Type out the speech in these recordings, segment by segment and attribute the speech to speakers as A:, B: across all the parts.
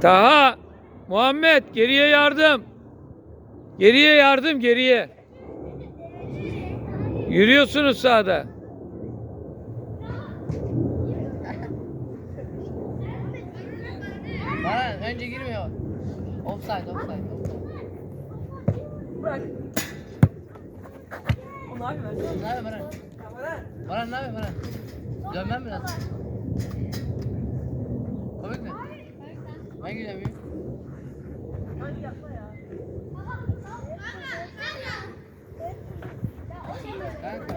A: Taha, Muhammed geriye yardım. Geriye yardım geriye. Yürüyorsunuz sağda.
B: Baran önce girmiyor. Offside, offside.
C: Bırak. O ne yapıyor?
B: Ne yapıyor Baran? Baran ne yapıyor Baran? Dönmem mi lazım? Komik mi? Hangi dönmüyor?
C: Hadi yapma ya.
B: Kanka.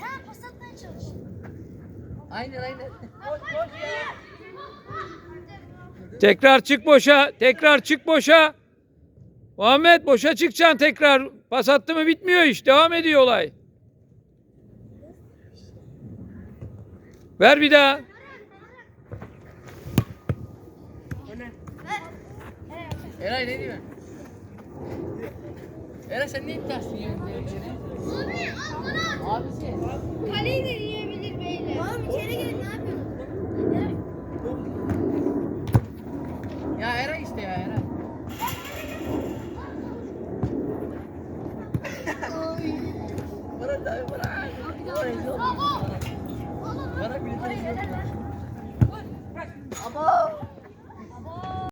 D: Sen pas atmaya çalış.
B: Aynen aynen.
C: Boş boş ya.
A: Tekrar çık boşa. Tekrar çık boşa. Muhammed boşa çıkacaksın tekrar. Pas attı mı bitmiyor iş. Devam ediyor olay. Ver bir daha.
B: Eray ne diyor? Eray sen niye iddiasın ya? Baran da Baran. Baran